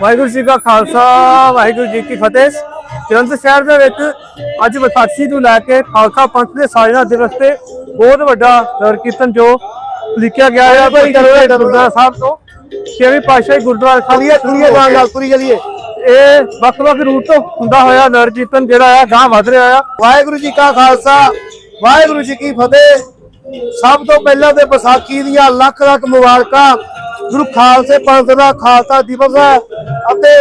ਵਾਹਿਗੁਰੂ ਜੀ ਕਾ ਖਾਲਸਾ ਵਾਹਿਗੁਰੂ ਜੀ ਕੀ ਫਤਿਹ। ਜਲੰਧਰ ਸ਼ਹਿਰ ਦੇ ਵਿੱਚ ਅੱਜ ਵਿਸਾਖੀ ਨੂੰ ਲੈ ਕੇ ਖਾਲਸਾ ਪੰਥ ਦੇ ਸਾਜਨਾ ਦਿਵਸ ਤੇ ਬਹੁਤ ਵੱਡਾ ਨਗਰ ਕੀਰਤਨ ਜੋ ਲਿਖਿਆ ਗਿਆ ਹੈ ਭਾਈ ਗੁਰਦੁਆਰਾ ਸਾਹਿਬ ਤੋਂ। ਛੇਵੀਂ ਪਾਤਸ਼ਾਹੀ ਗੁਰਦੁਆਰਾ ਸਾਹਿਬ ਤੁਰੀਏ ਤੁਰੀਏ ਨਾਲ ਨਾਲ ਤੁਰੀ ਚਲੀਏ ਇਹ ਵੱਖ-ਵੱਖ ਰੂਟ ਤੋਂ ਹੁੰਦਾ ਹੋਇਆ ਨਗਰ ਕੀਰਤਨ ਜਿਹੜਾ ਆ ਗਾਂ ਵੱਧ ਰਿਹਾ ਆ। ਵਾਹਿਗੁਰੂ ਜੀ ਕਾ ਖਾਲਸਾ ਵਾਹਿਗੁਰੂ ਜੀ ਕੀ ਫਤਿਹ। ਸਭ ਤੋਂ ਪਹਿਲਾਂ ਤੇ ਵਿਸਾਖੀ ਦੀਆਂ ਲੱਖ ਲੱਖ ਮੁਬਾਰਕਾਂ ਗੁਰੂ ਖਾਲਸੇ ਪੰਥ ਦਾ ਖਾਲਸਾ ਦਿਵਸ ਹੈ ਅਤੇ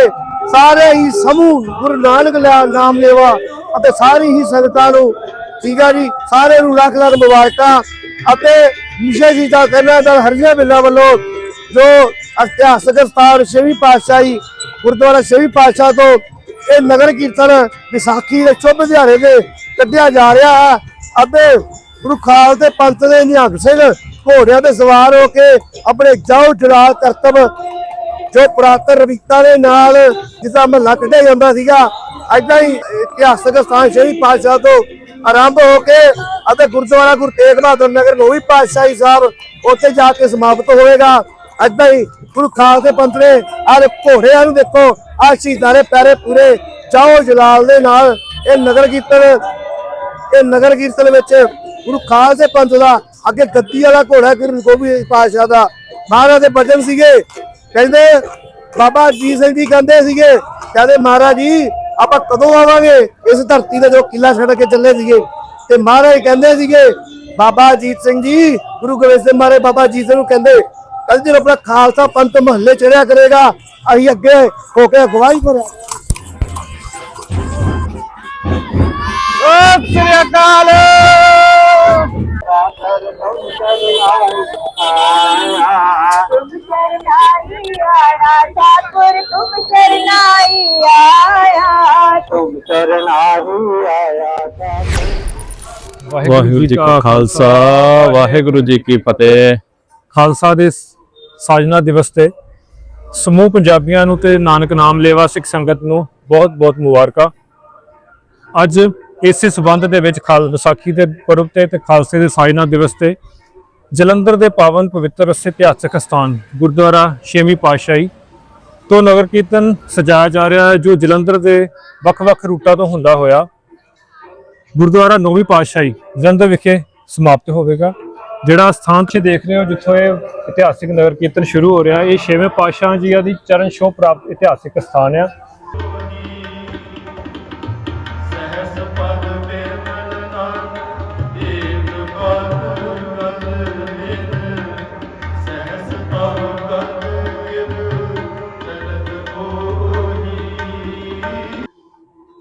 ਸਾਰੇ ਹੀ ਸਮੂਹ ਗੁਰੂ ਨਾਨਕ ਨਾਮ ਲੇਵਾ ਅਤੇ ਸਾਰੀ ਹੀ ਸੰਗਤਾਂ ਨੂੰ ਠੀਕ ਹੈ ਜੀ ਸਾਰੇ ਨੂੰ ਲੱਖ ਲੱਖ ਮੁਬਾਰਕਾਂ ਅਤੇ ਵਿਸ਼ੇ ਜੀ ਦਾ ਕਹਿਣਾ ਦਾ ਹਰੀਆ ਬਿੱਲਾ ਵੱਲੋਂ ਜੋ ਇਤਿਹਾਸਕ ਸਥਾਨ ਛੇਵੀਂ ਪਾਤਸ਼ਾਹੀ ਗੁਰਦੁਆਰਾ ਛੇਵੀਂ ਪਾਤਸ਼ਾਹ ਤੋਂ ਇਹ ਨਗਰ ਕੀਰਤਨ ਵਿਸਾਖੀ ਦੇ ਸ਼ੁਭ ਦਿਹਾੜੇ 'ਤੇ ਕੱਢਿਆ ਜਾ ਰਿਹਾ ਹੈ ਅਤੇ ਗੁਰੂ ਖਾਲਸੇ ਪੰਥ ਦੇ ਨਿਹੰਗ ਸਿੰਘ ਘੋੜਿਆਂ ਤੇ ਸਵਾਰ ਹੋ ਕੇ ਆਪਣੇ ਜਾਉ ਜਲਾਲ ਕਰਤਬ ਜੋ ਪੁਰਾਤਨ ਰਵੀਤਾ ਦੇ ਨਾਲ ਜਿਸਦਾ ਮਹੱਲਾ ਕੱਢਿਆ ਜਾਂਦਾ ਸੀਗਾ, ਏਦਾਂ ਹੀ ਇਤਿਹਾਸਕ ਸਥਾਨ ਸ਼ਹੀਦ ਪਾਤਸ਼ਾਹ ਤੋਂ ਆਰੰਭ ਹੋ ਕੇ ਅਤੇ ਗੁਰਦੁਆਰਾ ਗੁਰੂ ਤੇਗ ਬਹਾਦਰ ਨਗਰ ਨੌਵੀਂ ਪਾਤਸ਼ਾਹੀ ਸਾਹਿਬ ਉੱਥੇ ਜਾ ਕੇ ਸਮਾਪਤ ਹੋਵੇਗਾ। ਏਦਾਂ ਹੀ ਗੁਰੂ ਖਾਲਸੇ ਪੰਥ ਨੇ ਆਹ ਘੋੜਿਆਂ ਨੂੰ ਦੇਖੋ, ਆਹ ਸ਼ਹੀਦਾਂ ਦੇ ਪੈਰੇ ਪੂਰੇ ਜਾਓ ਜਲਾਲ ਦੇ ਨਾਲ ਇਹ ਨਗਰ ਕੀਰਤਨ, ਇਹ ਨਗਰ ਕੀਰਤਨ ਵਿੱਚ ਗੁਰੂ ਖਾਲਸੇ ਪੰਥ ਦਾ ਅੱਗੇ ਗੱਦੀ ਵਾਲਾ ਘੋੜਾ ਗੁਰੂ ਗੋਬਿੰਦ ਪਾਤਸ਼ਾਹ ਦਾ। ਮਹਾਰਾਜ ਦੇ ਬਚਨ ਸੀਗੇ। ਕਹਿੰਦੇ, ਬਾਬਾ ਜੀ ਸਿੰਘ ਜੀ ਕਹਿੰਦੇ ਸੀਗੇ, ਕਹਿੰਦੇ, ਮਹਾਰਾਜ ਜੀ, ਆਪਾਂ ਕਦੋਂ ਆਵਾਂਗੇ? ਇਸ ਧਰਤੀ ਦਾ ਜੋ ਕਿਲਾ ਛੱਡ ਕੇ ਚੱਲੇ ਸੀਗੇ। ਤੇ ਮਹਾਰਾਜ ਕਹਿੰਦੇ ਸੀਗੇ, ਬਾਬਾ ਅਜੀਤ ਸਿੰਘ ਜੀ, ਗੁਰੂ ਗੋਬਿੰਦ ਸਿੰਘ ਮਹਾਰਾਜ ਬਾਬਾ ਅਜੀਤ ਸਿੰਘ ਨੂੰ ਕਹਿੰਦੇ ਕਹਿੰਦੇ ਜਦੋਂ ਆਪਣਾ ਖਾਲਸਾ ਪੰਥ ਮਹੱਲੇ ਚੜਿਆ ਕਰੇਗਾ, ਅਸੀਂ ਅੱਗੇ ਹੋ ਕੇ ਅਗਵਾਈ ਕਰਾਂ ਸਤਿ ਸ੍ਰੀ ਅਕਾਲ। ठाकुर तुम शरणाई आया तुम शरणाई आया ਵਾਹਿਗੁਰੂ ਜੀ ਕਾ ਖਾਲਸਾ ਵਾਹਿਗੁਰੂ ਜੀ ਕੀ ਫਤਿਹ ਖਾਲਸਾ ਦੇ ਸਾਜਨਾ ਦਿਵਸ ਤੇ ਸਮੂਹ ਪੰਜਾਬੀਆਂ ਨੂੰ ਤੇ ਨਾਨਕ ਨਾਮ ਲੇਵਾ ਸਿੱਖ ਸੰਗਤ ਨੂੰ ਬਹੁਤ ਬਹੁਤ ਮੁਬਾਰਕਾਂ ਅੱਜ ਇਸੇ ਸਬੰਧ ਦੇ ਵਿੱਚ ਖਾਲ ਵਿਸਾਖੀ ਦੇ ਪੁਰਬ ਤੇ ਤੇ ਖਾਲਸੇ ਦੇ ਸਾਜਨਾ ਦਿਵਸ ਤੇ ਜਲੰਧਰ ਦੇ ਪਾਵਨ ਪਵਿੱਤਰ ਅਸੇ ਇਤਿਹਾਸਕ ਸਥਾਨ ਗੁਰਦੁਆਰਾ ਛੇਵੀਂ ਪਾਤਸ਼ਾਹੀ ਤੋਂ ਨਗਰ ਕੀਰਤਨ ਸਜਾਇਆ ਜਾ ਰਿਹਾ ਹੈ, ਜੋ ਜਲੰਧਰ ਦੇ ਵੱਖ-ਵੱਖ ਰੂਟਾਂ ਤੋਂ ਹੁੰਦਾ ਹੋਇਆ ਗੁਰਦੁਆਰਾ ਨੌਵੀਂ ਪਾਤਸ਼ਾਹੀ ਜਲੰਧਰ ਵਿਖੇ ਸਮਾਪਤ ਹੋਵੇਗਾ। ਜਿਹੜਾ ਸਥਾਨ 'ਚ ਦੇਖ ਰਹੇ ਹੋ, ਜਿੱਥੋਂ ਇਹ ਇਤਿਹਾਸਿਕ ਨਗਰ ਕੀਰਤਨ ਸ਼ੁਰੂ ਹੋ ਰਿਹਾ ਇਹ ਛੇਵੇਂ ਪਾਤਸ਼ਾਹ ਜੀ ਦੀ ਚਰਨ ਛੋਹ ਪ੍ਰਾਪਤ ਇਤਿਹਾਸਿਕ ਸਥਾਨ ਆ।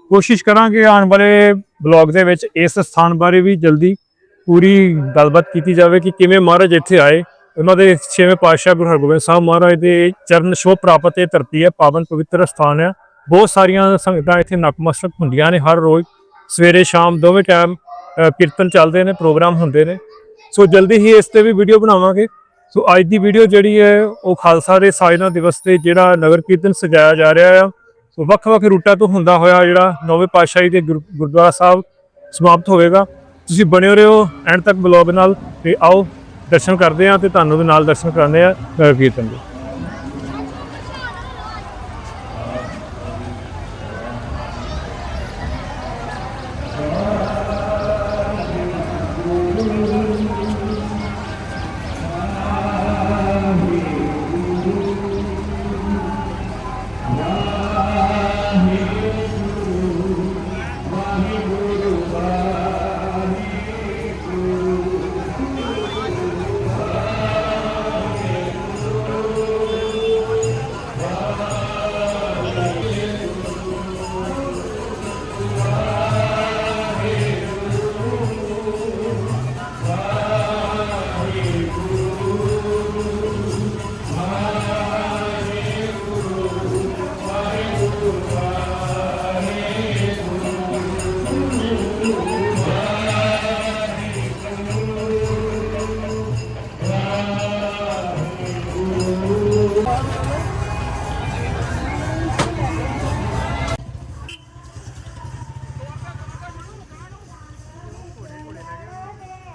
ਕੋਸ਼ਿਸ਼ ਕਰਾਂਗੇ ਆਉਣ ਵਾਲੇ ਬਲੌਗ ਦੇ ਵਿੱਚ ਇਸ ਸਥਾਨ ਬਾਰੇ ਵੀ ਜਲਦੀ ਪੂਰੀ ਗੱਲਬਾਤ ਕੀਤੀ ਜਾਵੇ ਕਿ ਕਿਵੇਂ ਮਹਾਰਾਜ ਇੱਥੇ ਆਏ। ਉਹਨਾਂ ਦੇ ਛੇਵੇਂ ਪਾਤਸ਼ਾਹ ਗੁਰੂ ਹਰਗੋਬਿੰਦ ਸਾਹਿਬ ਮਹਾਰਾਜ ਦੇ ਚਰਨ ਛੋਹ ਪ੍ਰਾਪਤ ਇਹ ਧਰਤੀ ਹੈ, ਪਾਵਨ ਪਵਿੱਤਰ ਸਥਾਨ ਹੈ। ਬਹੁਤ ਸਾਰੀਆਂ ਸੰਗਤਾਂ ਇੱਥੇ ਨਕਮਸਤਕ ਹੁੰਦੀਆਂ ਨੇ ਹਰ ਰੋਜ਼। ਸਵੇਰੇ, ਸ਼ਾਮ ਦੋਵੇਂ ਟਾਈਮ ਕੀਰਤਨ ਚੱਲਦੇ ਨੇ, ਪ੍ਰੋਗਰਾਮ ਹੁੰਦੇ ਨੇ। ਸੋ ਜਲਦੀ ਹੀ ਇਸ ਤੇ ਵੀ ਵੀਡੀਓ ਬਣਾਵਾਂਗੇ। ਸੋ ਅੱਜ ਦੀ ਵੀਡੀਓ ਜਿਹੜੀ ਹੈ, ਉਹ ਖਾਲਸਾ ਦੇ ਸਾਜਨਾ ਦਿਵਸ ਤੇ ਜਿਹੜਾ ਨਗਰ ਕੀਰਤਨ ਸਜਾਇਆ ਜਾ ਰਿਹਾ ਆ। ਵੱਖ-ਵੱਖ ਰੂਟਾਂ ਤੋਂ ਹੁੰਦਾ ਹੋਇਆ ਜਿਹੜਾ ਨੌਵੇਂ ਪਾਤਸ਼ਾਹੀ ਦੇ ਗੁਰ- ਗੁਰਦੁਆਰਾ ਸਾਹਿਬ ਸਮਾਪਤ ਹੋਵੇਗਾ। ਤੁਸੀਂ ਬਣੇ ਰਹੋ ਐਂਡ ਤੱਕ ਬਲੌਗ ਨਾਲ ਤੇ ਆਓ, ਦਰਸ਼ਨ ਕਰਦੇ ਆ ਤੇ ਤੁਹਾਨੂੰ ਦੇ ਨਾਲ ਦਰਸ਼ਨ ਕਰਾਉਂਦੇ ਆ ਨਗਰ ਕੀਰਤਨ ਦੇ।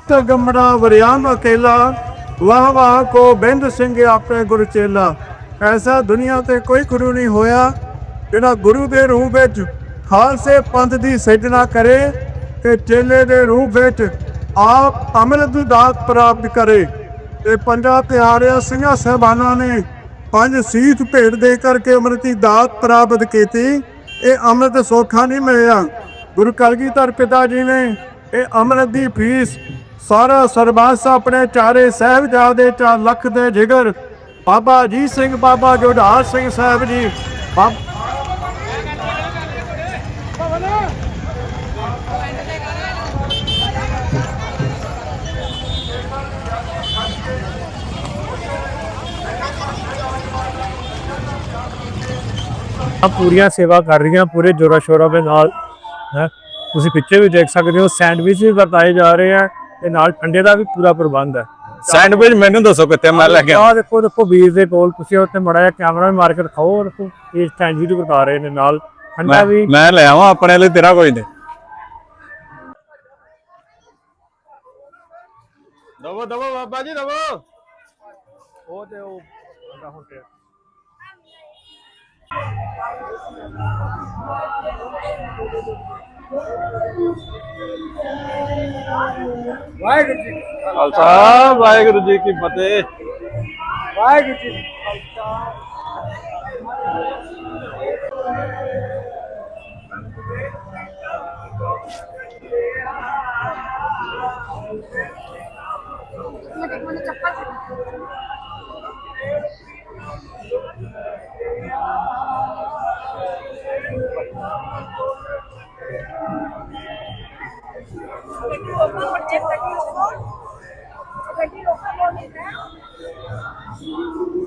ਤਾਂ ਵਰਿਆਮ ਅਕੇਲਾ, ਵਾਹ ਵਾਹ ਕੋ ਬਿੰਦ ਸਿੰਘ ਆਪਣੇ ਗੁਰ ਚੇਲਾ। ਐਸਾ ਦੁਨੀਆ ਤੇ ਕੋਈ ਗੁਰੂ ਨਹੀਂ ਹੋਇਆ, ਜਿਹੜਾ ਗੁਰੂ ਦੇ ਰੂਪ ਵਿੱਚ ਖਾਲਸੇ ਪੰਥ ਦੀ ਸਿਰਜਣਾ ਕਰੇ ਤੇ ਚੇਲੇ ਦੇ ਰੂਪ ਵਿੱਚ ਆਪ ਅੰਮ੍ਰਿਤ ਦੀ ਦਾਤ ਪ੍ਰਾਪਤ ਕਰੇ। ਤੇ ਪੰਜਾਂ ਪਿਆਰਿਆਂ ਸਿੰਘਾਂ ਸਹਿਬਾਨਾਂ ਨੇ ਪੰਜ ਸੀਤ ਭੇਟ ਦੇ ਕਰਕੇ ਅੰਮ੍ਰਿਤ ਦੀ ਦਾਤ ਪ੍ਰਾਪਤ ਕੀਤੀ। ਇਹ ਅੰਮ੍ਰਿਤ ਸੌਖਾ ਨਹੀਂ ਮਿਲਿਆ। ਗੁਰੂ ਕਲਗੀਧਰ ਪਿਤਾ ਜੀ ਨੇ ਇਹ ਅੰਮ੍ਰਿਤ ਦੀ ਫੀਸ ਸਾਰਾ ਸਰਬੰਸ ਆਪਣੇ ਚਾਰੇ ਸਾਹਿਬਜ਼ਾਦੇ ਚਾਰ ਲੱਖ ਦੇ ਜਿਗਰ। ਬਾਬਾ ਜੀ ਸਿੰਘ, ਬਾਬਾ ਜੋਧਾਰ ਸਿੰਘ ਸਾਹਿਬ ਜੀ ਆ ਪੂਰੀਆਂ ਸੇਵਾ ਕਰ ਰਹੀਆਂ, ਪੂਰੇ ਜੋਰਾ ਸ਼ੋਰਾ ਦੇ ਨਾਲ, ਹੈ? ਤੁਸੀਂ ਪਿੱਛੇ ਵੀ ਦੇਖ ਸਕਦੇ ਹੋ, ਸੈਂਡਵਿਚ ਵੀ ਵਰਤਾਏ ਜਾ ਰਹੇ ਆ। ਤੇ ਨਾਲ ਠੰਡੇ ਦਾ ਵੀ ਪੂਰਾ ਪ੍ਰਬੰਧ ਹੈ। ਸੈਂਡਵਿਚ ਮੈਨੂੰ ਦੱਸੋ ਕਿੱਥੇ ਮੈਂ ਲੈ ਕੇ ਆਵਾਂ? ਆਹ ਦੇਖੋ ਦੇਖੋ ਵੀਰ ਦੇ ਕੋਲ ਤੁਸੀਂ ਉੱਥੇ ਮੜਾ ਜਿਹਾ ਕੈਮਰਾ ਵੀ ਮਾਰ ਕੇ ਦਿਖਾਓ ਦੇਖੋ ਇਹ ਸੈਂਡਵਿਚ ਵੀ ਵਰਤਾ ਰਹੇ ਨੇ ਨਾਲ। ਠੰਡਾ ਵੀ ਮੈਂ ਲੈ ਆਵਾਂ ਆਪਣੇ ਲਈ ਤੇਰਾ ਕੋਈ ਨਹੀਂ। ਦਵੋ ਦਵੋ ਬਾਬਾ ਜੀ ਦਵੋ। ਉਹ ਤੇ ਉਹ ਬੰਦਾ ਹੁਣ ਤੇ ਵਾਹਿਗੁਰੂ ਜੀ ਖਾਲਸਾ ਵਾਹਿਗੁਰੂ ਜੀ ਕੀ ਫਤਿਹ। ਵਾਹਿਗੁਰੂ ਜੀ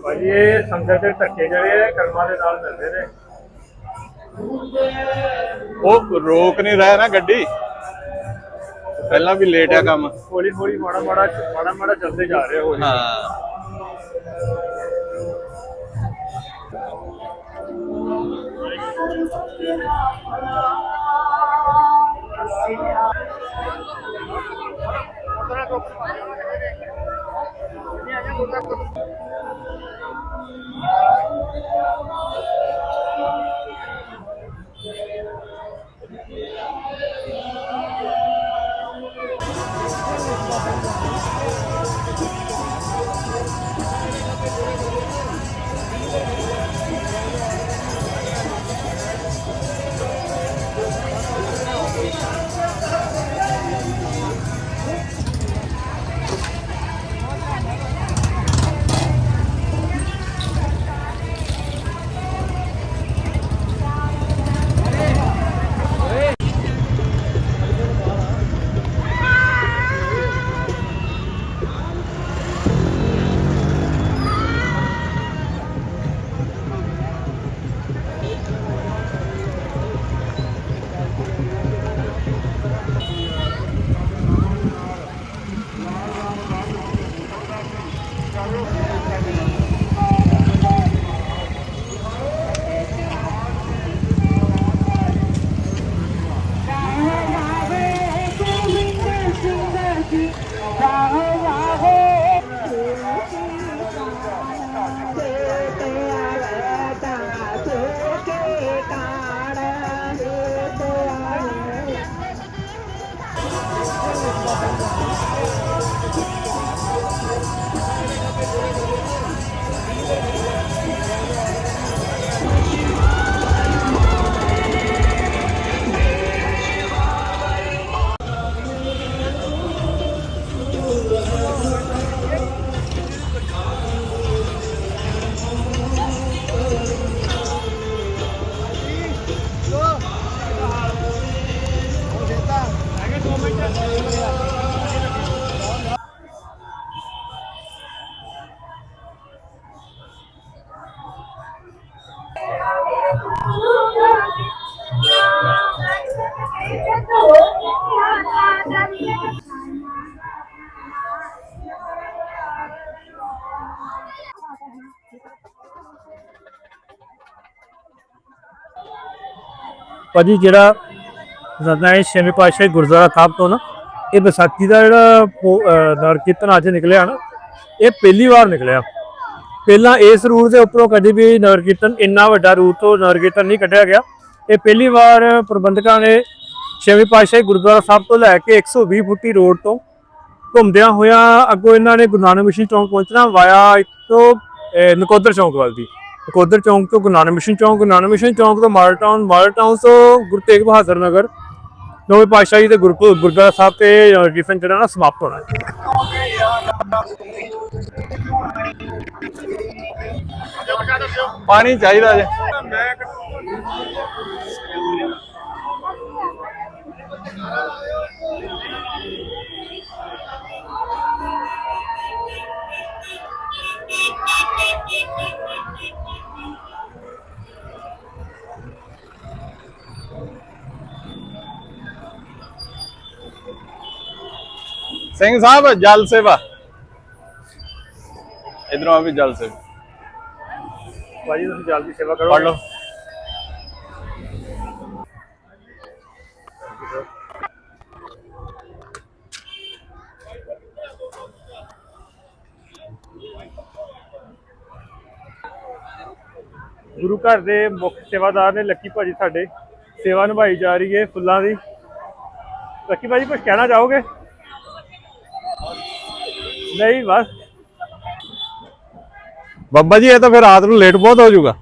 ਭਾਜੀ ਇਹ ਸੰਗਤ ਦੇ ਧੱਕੇ ਜਿਹੜੇ ਕਰਮਾਂ ਦੇ ਨਾਲ ਮਿਲਦੇ ਨੇ। ਉਹ ਰੋਕ ਨਹੀਂ ਰਿਹਾ ਨਾ ਗੱਡੀ। ਪਹਿਲਾਂ ਵੀ ਲੇਟ ਆ ਕੰਮ। ਹੌਲੀ ਹੌਲੀ ਮਾੜਾ ਮਾੜਾ ਮਾੜਾ ਮਾੜਾ ਚੱਲਦੇ ਜਾ ਰਹੇ ਹੋ ਹਾਂ। ਭਾਜੀ ਜਿਹੜਾ ਰਤਨਾ ਹੈ ਛੇਵੇਂ ਪਾਤਸ਼ਾਹੀ ਗੁਰਦੁਆਰਾ ਸਾਹਿਬ ਤੋਂ ਨਾ, ਇਹ ਵਿਸਾਖੀ ਦਾ ਜਿਹੜਾ ਪੋ- ਕੀਰਤਨ ਅੱਜ ਨਿਕਲਿਆ ਨਾ, ਇਹ ਪਹਿਲੀ ਵਾਰ ਨਿਕਲਿਆ। ਪਹਿਲਾਂ ਇਸ ਰੂਟ ਦੇ ਉੱਪਰੋਂ ਕਦੇ ਵੀ ਨਗਰ ਕੀਰਤਨ ਇੰਨਾ ਵੱਡਾ ਰੂਟ ਤੋਂ ਨਗਰ ਕੀਰਤਨ ਨਹੀਂ ਕੱਢਿਆ ਗਿਆ। ਇਹ ਪਹਿਲੀ ਵਾਰ ਪ੍ਰਬੰਧਕਾਂ ਨੇ ਛੇਵੇਂ ਪਾਤਸ਼ਾਹੀ ਗੁਰਦੁਆਰਾ ਸਾਹਿਬ ਤੋਂ ਲੈ ਕੇ 120 ਫੁੱਟੀ ਰੋਡ ਤੋਂ ਘੁੰਮਦਿਆਂ ਹੋਇਆ ਅੱਗੋਂ ਇਹਨਾਂ ਨੇ ਗੁਰੂ ਨਾਨਕ ਮਿਸ਼ਨ ਚੌਂਕ ਪਹੁੰਚਣਾ, ਵਾਇਆ ਇੱਥੋਂ ਨਕੋਦਰ ਚੌਂਕ ਵੱਲ ਦੀ। ਨਕੋਦਰ ਚੌਂਕ ਤੋਂ ਗੁਰੂ ਨਾਨਕ ਮਿਸ਼ਨ ਚੌਂਕ, ਗੁਰੂ ਨਾਨਕ ਮਿਸ਼ਨ ਚੌਂਕ ਤੋਂ ਮਾਡਲ ਟਾਊਨ ਮਾਡਲ ਟਾਊਨ ਤੋਂ ਗੁਰੂ ਤੇਗ ਬਹਾਦਰ ਨਗਰ। ਨੌਵੇਂ ਪਾਤਸ਼ਾਹੀ ਦੇ ਗੁਰਪੁਰ ਗੁਰਦੁਆਰਾ ਸਾਹਿਬ ਤੇ ਨਗਰ ਜਿਹੜਾ ਨਾ ਸਮਾਪਤ ਹੋਣਾ ਪਾਣੀ ਚਾਹੀਦਾ ਜੇ। ਸਿੰਘ ਸਾਹਿਬ ਜਲ ਸੇਵਾ ਇਧਰੋਂ ਆ ਵੀ ਜਲ ਸੇਵਾ ਭਾਜੀ ਤੁਸੀਂ ਜਲਦੀ ਸੇਵਾ ਕਰੋ ਪੜ ਲਓ ਗੁਰੂ ਘਰ ਦੇ ਮੁੱਖ ਸੇਵਾਦਾਰ ਨੇ ਲੱਕੀ ਭਾਜੀ ਸਾਡੇ। ਸੇਵਾ ਨਿਭਾਈ ਜਾ ਰਹੀ ਹੈ ਫੁੱਲਾਂ ਦੀ। ਲੱਕੀ ਭਾਜੀ ਕੁਝ ਕਹਿਣਾ ਚਾਹੋਗੇ? ਨਹੀਂ ਬਸ। ਬੱਬਾ ਜੀ ਇਹ ਤਾਂ ਫਿਰ ਰਾਤ ਨੂੰ ਲੇਟ ਬਹੁਤ ਹੋ ਜਾਊਗਾ।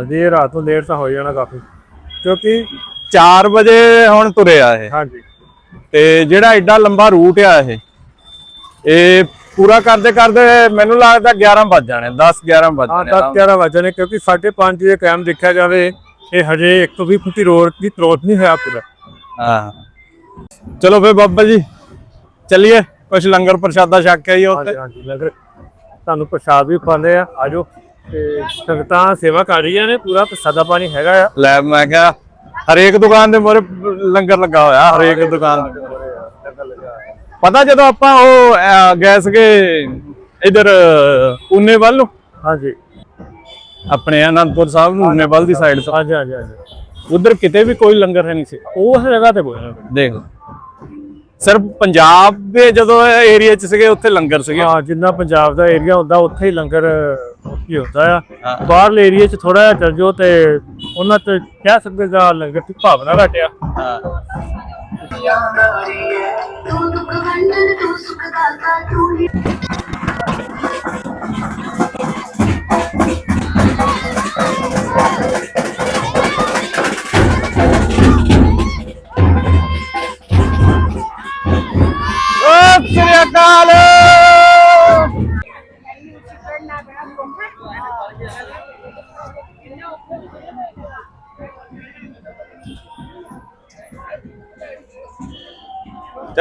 ਅਜੇ ਰਾਤ ਨੂੰ ਲੇਟ ਤਾਂ ਹੋ ਜਾਣਾ ਕਾਫੀ। ਕਿਉਂਕਿ 4 ਵਜੇ ਹੁਣ ਤੁਰਿਆ ਇਹ। ਹਾਂਜੀ। ਤੇ ਜਿਹੜਾ ਐਡਾ ਲੰਬਾ ਰੂਟ ਆ ਇਹ ਇਹ ਪੂਰਾ ਕਰਦੇ ਕਰਦੇ ਮੈਨੂੰ ਲੱਗਦਾ 11 ਵੱਜ ਜਾਣੇ 10 11 ਵੱਜ ਹਾਂ ਜਾਣੇ 10 11 ਵਜੇ ਨੇ ਕਿਉਂਕਿ 5:30 ਦੇ ਕਾਇਮ ਦੇਖਿਆ ਜਾਵੇ ਇਹ ਹਜੇ 120 ਫੁੱਟੀ ਰੋਡ ਦੀ ਤਰੋਤ ਨਹੀਂ ਹੋਇਆ ਪੂਰਾ। ਹਾਂ। ਚਲੋ ਫੇ ਬੱਬਾ ਜੀ ਚੱਲੀਏ ਕੁਛ ਲੰਗਰ ਪ੍ਰਸ਼ਾਦਾ ਛਕ ਕੇ ਆਈਏ ਉੱਥੇ। ਹਾਂਜੀ ਹਾਂਜੀ ਲੰਗਰ। ਤੁਹਾਨੂੰ ਪ੍ਰਸ਼ਾਦ ਵੀ ਪਾਉਂਦੇ ਆ ਆਜੋ। ਤੇ ਸੰਗਤਾਂ ਸੇਵਾ ਕਰ ਰਹੀਆਂ ਨੇ ਪੂਰਾ ਪ੍ਰਸ਼ਾਦਾ ਪਾਣੀ ਹੈਗਾ ਆ। ਲੈ ਮੈਂ ਕਿਹਾ ਹਰੇਕ ਦੁਕਾਨ ਦੇ ਮੋਰੇ ਲੰਗਰ ਲੱਗਾ ਹੋਇਆ ਹਰੇਕ ਦੁਕਾਨ ਪਤਾ ਜਦੋਂ ਆਪਾਂ ਉਹ ਅਹ, ਗਏ ਸੀਗੇ ਇਧਰ ਉਨੇ ਵੱਲ ਨੂੰ? ਹਾਂਜੀ। ਆਪਣੇ ਅਨੰਦਪੁਰ ਸਾਹਿਬ ਨੂੰ ਉਨੇ ਵੱਲ ਦੀ ਸਾਈਡ ਤੋਂ। ਹਾਂਜੀ ਹਾਂਜੀ ਹਾਂਜੀ। ਉਧਰ ਕਿਤੇ ਵੀ ਕੋਈ ਲੰਗਰ ਹੈ ਨਹੀਂ ਸੀ। ਉਸ ਜਗ੍ਹਾ ਤੇ ਬੋਲਣਾ ਦੇਖ। ਸਿਰਫ ਪੰਜਾਬ ਦੇ ਜਦੋਂ ਏਰੀਆ ਚ ਸੀਗੇ ਉੱਥੇ ਲੰਗਰ ਸੀਗੇ। ਹਾਂ ਜਿੰਨਾ ਪੰਜਾਬ ਦਾ ਏਰੀਆ ਹੁੰਦਾ ਉੱਥੇ ਹੀ ਲੰਗਰ ਉੱਥੇ ਹੀ ਹੁੰਦਾ ਆ। ਹਾਂ। ਬਾਹਰਲੇ ਏਰੀਆ 'ਚ ਥੋੜਾ ਜਿਹਾ ਚੱਲ ਜਾਓ ਤੇ ਉਹਨਾਂ ਤੇ ਕਹਿ ਸਕਦੇ ਦਾ ਲੰਗਰ ਦੀ ਭਾਵਨਾ ਘਟਿਆ ਹਾਂ। ਤੂੰ ਦੁੱਖ ਵੰਡਨ ਤੂੰ ਸੁੱਖ ਦਾਤਾ ਤੂੰ ਹੀ।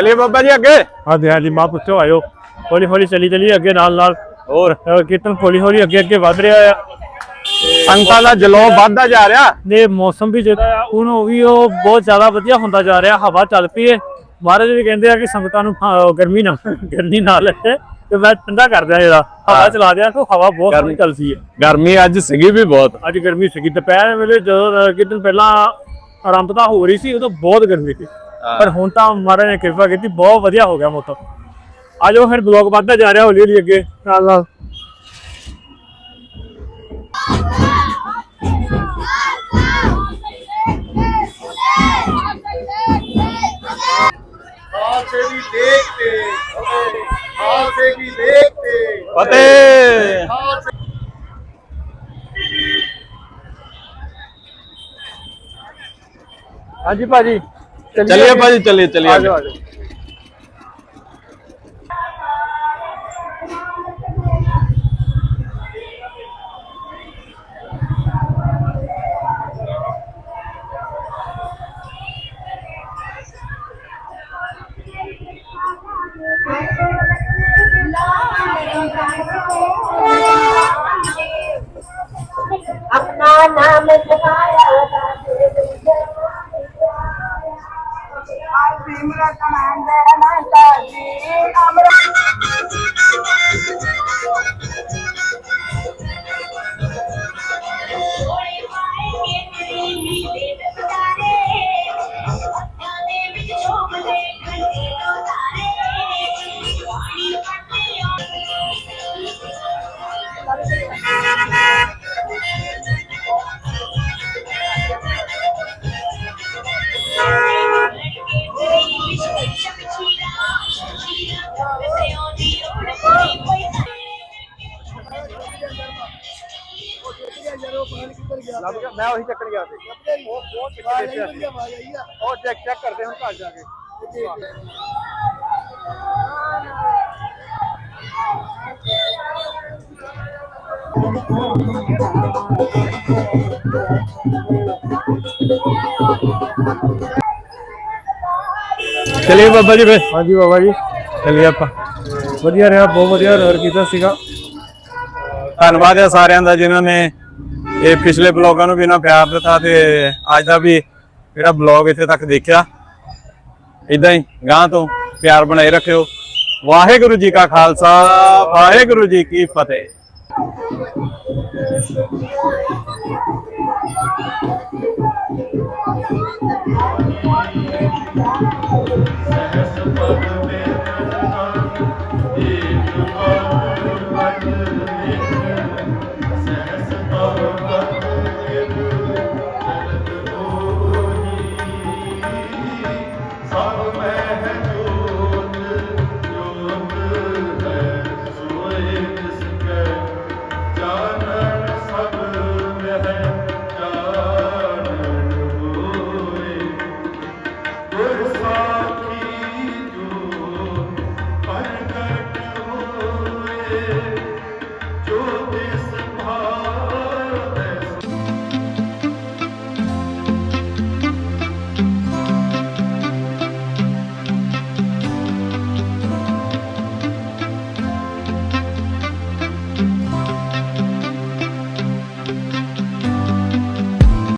ਚਲਿਏ ਬਾਬਾ ਜੀ ਅੱਗੇ। ਹਾਂਜੀ ਹਾਂਜੀ ਮਾਂ ਪੁੱਛੋ ਆਇਓ। ਹੌਲੀ ਹੌਲੀ ਚਲੀ ਚਲੀ ਅੱਗੇ ਨਾਲ ਨਾਲ। ਹੋਰ। ਕੀਰਤਨ ਹੌਲੀ ਹੌਲੀ ਅੱਗੇ ਅੱਗੇ ਵੱਧ ਰਿਹਾ ਆ। ਸੰਗਤਾਂ ਦਾ ਜਲੋ ਵੱਧਦਾ ਜਾ ਰਿਹਾ। ਨੇ ਮੌਸਮ ਵੀ ਜਿਹੜਾ ਹੁਣ ਉਹ ਵੀ ਉਹ ਬਹੁਤ ਜ਼ਿਆਦਾ ਵਧੀਆ ਹੁੰਦਾ ਜਾ ਰਿਹਾ ਹਵਾ ਚੱਲ ਪਈ ਹੈ ਮਹਾਰਾਜ ਵੀ ਕਹਿੰਦੇ ਆ ਕਿ ਸੰਗਤਾਂ ਨੂੰ ਗਰਮੀ ਨਾ ਗਰਮੀ ਨਾ ਲੱਗੇ ਤੇ ਮੈਂ ਠੰਡਾ ਕਰ ਦਿਆਂ ਜਿਹੜਾ ਹਵਾ ਚਲਾ ਦਿਆਂ ਕਿ ਹਵਾ ਬਹੁਤ ਸੋਹਣੀ ਚੱਲਦੀ ਹੈ ਗਰਮੀ ਅੱਜ ਸੀਗੀ ਵੀ ਬਹੁਤ। ਅੱਜ ਗਰਮੀ ਸੀਗੀ। ਦੁਪਹਿਰ ਵੇਲੇ ਜਦੋਂ ਕੀਰਤਨ ਪਹਿਲਾਂ ਆਰੰਭਤਾ ਹੋ ਰਹੀ ਸੀ ਉਦੋਂ ਬਹੁਤ ਗਰਮੀ ਸੀ। ਪਰ ਹੁਣ ਤਾਂ ਮਹਾਰਾਜ ਨੇ ਕਿਰਪਾ ਕੀਤੀ ਬਹੁਤ ਵਧੀਆ ਹੋ ਗਿਆ ਮੌਸਮ ਆਜੋ ਫਿਰ ਬਲੌਗ ਵੱਧਦਾ ਜਾ ਰਿਹਾ ਹੌਲੀ ਹੌਲੀ ਅੱਗੇ। ਨਾਲ ਨਾਲ। ਦੇਖਤੇ ਦੇਖਤੇ ਫਤਿਹ। ਹਾਂਜੀ ਭਾਜੀ। चलिए भाजी चलिए चलिए। अपना नाम ਗਿਆ ਸੀ ਉਹ ਚੈੱਕ ਚੈੱਕ ਕਰਦੇ ਹੁਣ ਘਰ ਜਾ ਕੇ। ਚਲਿਏ ਬਾਬਾ ਜੀ ਫੇ ਹਾਂਜੀ ਬਾਬਾ ਜੀ। ਚਲਿਏ ਆਪਾਂ। ਵਧੀਆ ਰਿਹਾ ਬਹੁਤ ਵਧੀਆ ਰਹਿਰ ਕੀਤਾ ਸੀਗਾ। ਧੰਨਵਾਦ ਹੈ ਸਾਰਿਆਂ ਦਾ ਜਿਨ੍ਹਾਂ ਨੇ ਇਹ ਪਿਛਲੇ ਬਲੌਗਾਂ ਨੂੰ ਵੀ ਇਹਨਾਂ ਪਿਆਰ ਦਿੱਤਾ ਤੇ ਅੱਜ ਦਾ ਵੀ ਜਿਹੜਾ ਬਲੌਗ ਇੱਥੇ ਤੱਕ ਦੇਖਿਆ ਇਦਾਂ ਹੀ ਗਾਂ ਤੋਂ ਪਿਆਰ ਬਣਾਈ ਰੱਖਿਓ। ਵਾਹਿਗੁਰੂ ਜੀ ਕਾ ਖਾਲਸਾ, ਵਾਹਿਗੁਰੂ ਜੀ ਕੀ ਫਤਿਹ। Thank